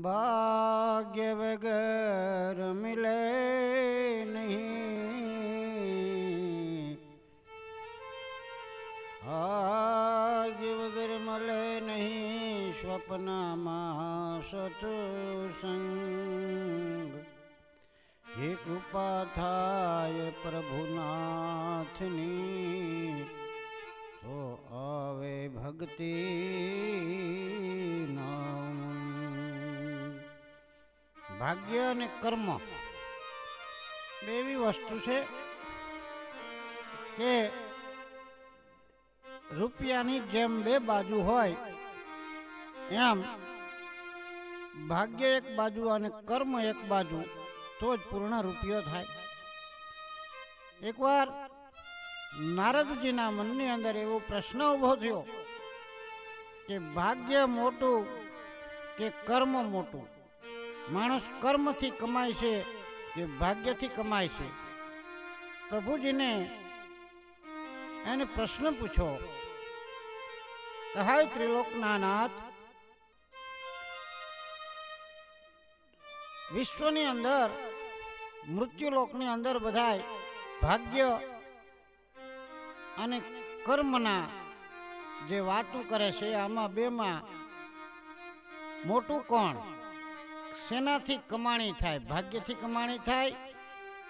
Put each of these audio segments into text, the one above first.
ભાગ્ય વગર મિલે નહીં. ભાગ્ય વગર મળે નહીં, સ્વપ્નમાં સંગ. હે કૃપા થાય પ્રભુનાથની, તો આવે ભક્તિ ભાગ્ય અને કર્મ બે એવી વસ્તુ છે કે રૂપિયાની જેમ બે બાજુ હોય, એમ ભાગ્ય એક બાજુ અને કર્મ એક બાજુ, તો જ પૂર્ણ રૂપિયો થાય. એકવાર નારદજીના મનની અંદર એવો પ્રશ્ન ઊભો થયો કે ભાગ્ય મોટું કે કર્મ મોટું? માણસ કર્મથી કમાય છે કે ભાગ્યથી કમાય છે? પ્રભુજીને એને પ્રશ્ન પૂછો. હાય ત્રિલોકના નાથ વિશ્વની અંદર, મૃત્યુલોકની અંદર બધાય ભાગ્ય અને કર્મના જે વાતો કરે છે, આમાં બેમાં મોટું કોણ? શેનાથી કમાણી થાય? ભાગ્યથી કમાણી થાય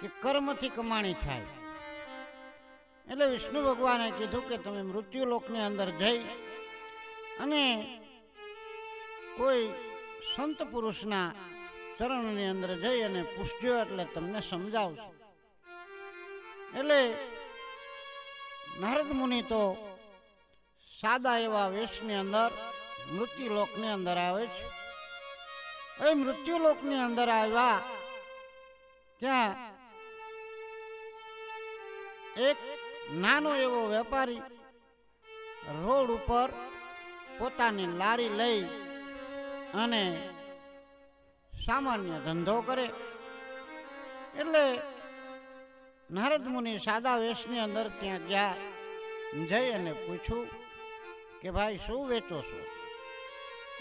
કે કર્મથી કમાણી થાય? એટલે વિષ્ણુ ભગવાને કીધું કે તમે મૃત્યુલોકની અંદર જઈ અને કોઈ સંત પુરુષના ચરણની અંદર જઈ અને પૂછજો એટલે તમને સમજાવશે. એટલે નારદ મુનિ તો સાદા એવા વેશની અંદર મૃત્યુલોકની અંદર આવે છે. એ મૃત્યુલોકની અંદર આવ્યા. ત્યાં એક નાનો એવો વેપારી રોડ ઉપર પોતાની લારી લઈ અને સામાન્ય ધંધો કરે. એટલે નારદ મુનિ સાદા વેશની અંદર ત્યાં ગયા. જઈ અને પૂછ્યું કે ભાઈ, શું વેચો છો?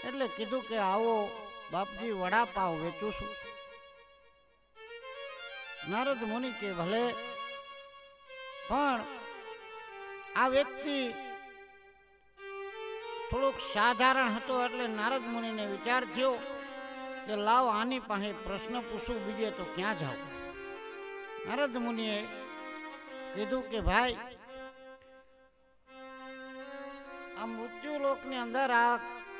એટલે કીધું કે આવો બાપજી વડાપાવ વેચું છું. નારદ મુનિ કે ભલે, પણ આ વ્યક્તિ થોડુંક સાધારણ હતો એટલે નારદ મુનિને વિચાર થયો કે લાવ આની પાસે પ્રશ્ન પૂછું, બીજે તો ક્યાં જાવ નારદ મુનિએ કીધું કે ભાઈ, આ મૃત્યુલોકની અંદર આ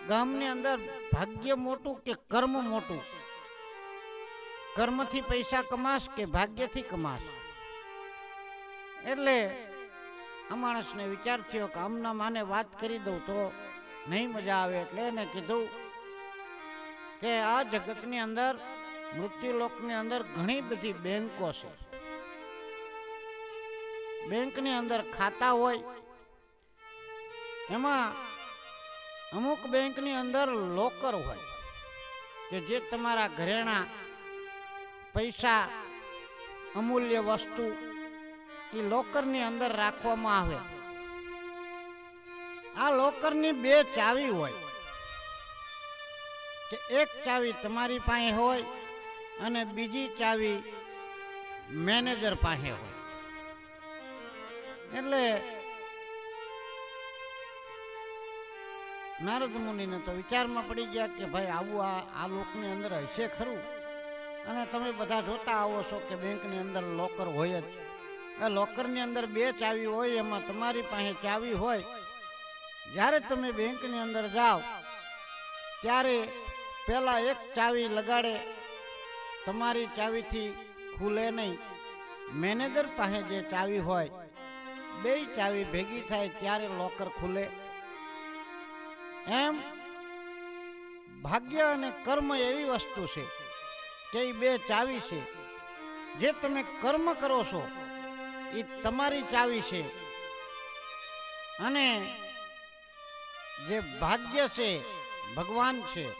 ગામની અંદર ભાગ્ય મોટું કે કર્મ મોટું? કર્મથી પૈસા કમાશ કે ભાગ્યથી કમાશ? એટલે આ માણસને વિચાર થયો કે આમના માને વાત કરી દઉં તો નહીં મજા આવે એટલે એને કીધું કે આ જગતની અંદર, મૃત્યુલોકની અંદર ઘણી બધી બેંકો છે. બેંકની અંદર ખાતા હોય, એમાં અમુક બેંકની અંદર લોકર હોય કે જે તમારા ઘરેણા પૈસા, અમૂલ્ય વસ્તુ એ લોકરની અંદર રાખવામાં આવે. આ લોકરની બે ચાવી હોય કે એક ચાવી તમારી પાસે હોય અને બીજી ચાવી મેનેજર પાસે હોય. એટલે નારદ મુનિને તો વિચારમાં પડી ગયા કે ભાઈ આવું આ આ લોકની અંદર હશે ખરું? અને તમે બધા જોતા આવો છો કે બેંકની અંદર લોકર હોય જ. એ લોકરની અંદર બે ચાવી હોય, એમાં તમારી પાસે ચાવી હોય. જ્યારે તમે બેંકની અંદર જાઓ, ત્યારે પહેલાં એક ચાવી લગાડે, તમારી ચાવીથી ખુલે નહીં. મેનેજર પાસે જે ચાવી હોય બે ચાવી ભેગી થાય ત્યારે લોકર ખુલે. એમ? ભાગ્ય અને કર્મ એવી વસ્તુ છે કે એ બે ચાવી છે. જે તમે કર્મ કરો છો એ તમારી ચાવી છે. અને જે ભાગ્ય છે, ભગવાન છે,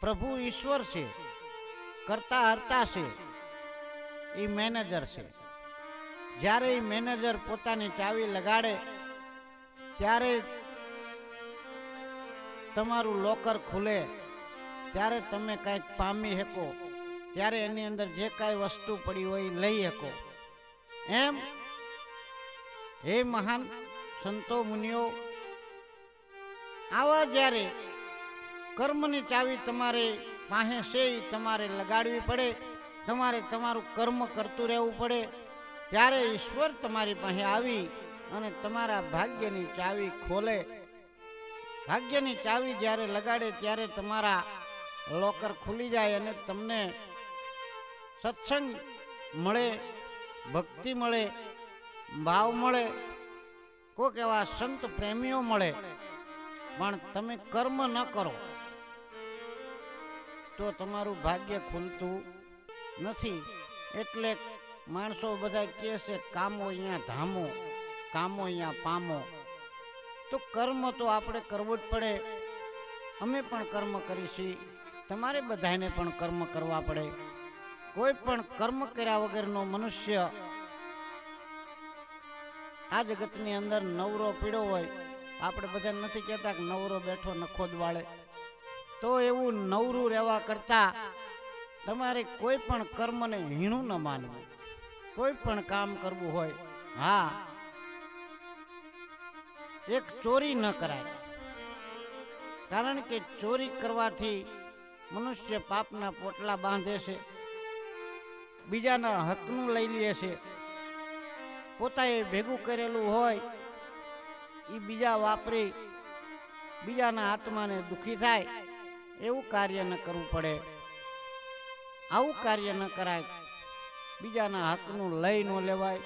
પ્રભુ ઈશ્વર છે, કરતા હરતા છે એ મેનેજર છે. જ્યારે એ મેનેજર પોતાની ચાવી લગાડે, ત્યારે તમારું લોકર ખુલે, ત્યારે તમે કાંઈક પામી શકો, ત્યારે એની અંદર જે કાંઈ વસ્તુ પડી હોય એ લઈ શકો. એમ? હે મહાન સંતો મુનિઓ, આવા જ્યારે કર્મની ચાવી તમારે પાસે છે એ તમારે લગાડવી પડે, તમારે તમારું કર્મ કરતું રહેવું પડે, ત્યારે ઈશ્વર તમારી પાસે આવી અને તમારા ભાગ્યની ચાવી ખોલે. ભાગ્યની ચાવી જ્યારે લગાડે ત્યારે તમારા લોકર ખુલી જાય અને તમને સત્સંગ મળે, ભક્તિ મળે, ભાવ મળે કોઈક એવા સંત પ્રેમીઓ મળે. પણ તમે કર્મ ન કરો. તો તમારું ભાગ્ય ખુલતું નથી. એટલે માણસો બધા કહે છે, કામો અહીંયા ધામો, કામો અહીંયા પામો. તો કર્મ તો આપણે કરવું જ પડે. અમે પણ કર્મ કરીશી. તમારે બધાને પણ કર્મ કરવા પડે. કોઈ પણ કર્મ કર્યા વગરનો મનુષ્ય આ જગતની અંદર નવરો પીડો હોય, આપણે બધા નથી કહેતા કે નવરો બેઠો નખો જ વાળે. તો એવું નવરું રહેવા કરતા તમારે કોઈ પણ કર્મને હીણું ન માનવું. કોઈ પણ કામ કરવું હોય, હા એક ચોરી ન કરાય. કારણ કે ચોરી કરવાથી મનુષ્ય પાપના પોટલા બાંધે છે, બીજાના હકનું લઈ લે છે. પોતાએ ભેગું કરેલું હોય એ બીજા વાપરી, બીજાના આત્માને દુખી થાય, એવું કાર્ય ન કરવું પડે. આવું કાર્ય ન કરાય, બીજાના હકનું લઈ ન લેવાય.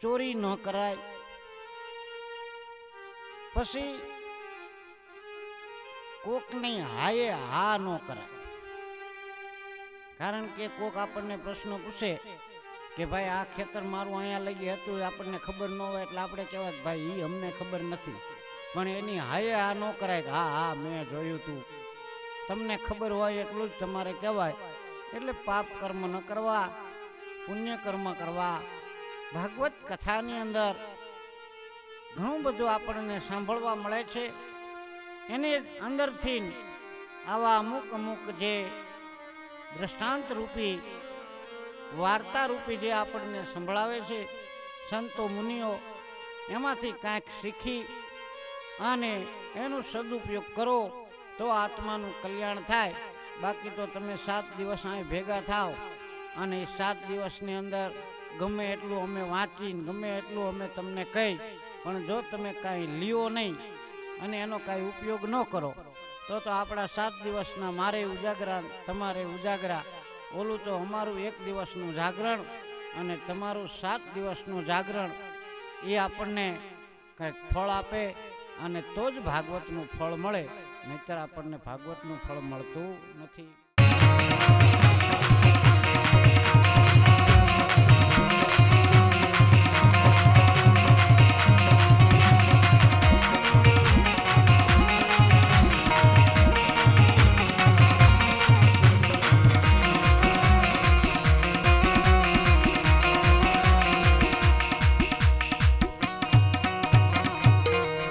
ચોરી ન કરાય પછી કોકની હાયે હા ન કરાય કારણ કે કોક આપણને પ્રશ્ન પૂછે કે ભાઈ આ ખેતર મારું અહીંયા લઈ હતું આપણને ખબર ન હોય એટલે આપણે કહેવાય ભાઈ એ અમને ખબર નથી. પણ એની હાયે આ ન કરાય કે હા હા, મેં જોયું તું. તમને ખબર હોય એટલું જ તમારે કહેવાય. એટલે પાપ કર્મ ન કરવા પુણ્ય કર્મ કરવા. ભાગવત કથાની અંદર ઘણું બધું આપણને સાંભળવા મળે છે. એની અંદરથી આવા અમુક અમુક જે દ્રષ્ટાંત રૂપી વાર્તા રૂપી જે આપણને સંભળાવે છે, સંતો મુનિઓ, એમાંથી કાંઈક શીખી અને એનો સદુપયોગ કરો તો આત્માનું કલ્યાણ થાય. બાકી તો તમે સાત દિવસ અહીં ભેગા થાવ અને સાત દિવસની અંદર ગમે એટલું અમે વાંચીને, ગમે એટલું અમે તમને કહી પણ જો તમે કાંઈ લ્યો નહીં અને એનો કાંઈ ઉપયોગ ન કરો, તો તો આપણા સાત દિવસના મારે ઉજાગરા, તમારે ઉજાગરા. ઓલું તો અમારું એક દિવસનું જાગરણ અને તમારું સાત દિવસનું જાગરણ એ આપણને કંઈક ફળ આપે અને તો જ ભાગવતનું ફળ મળે, નહીતર આપણને ભાગવતનું ફળ મળતું નથી.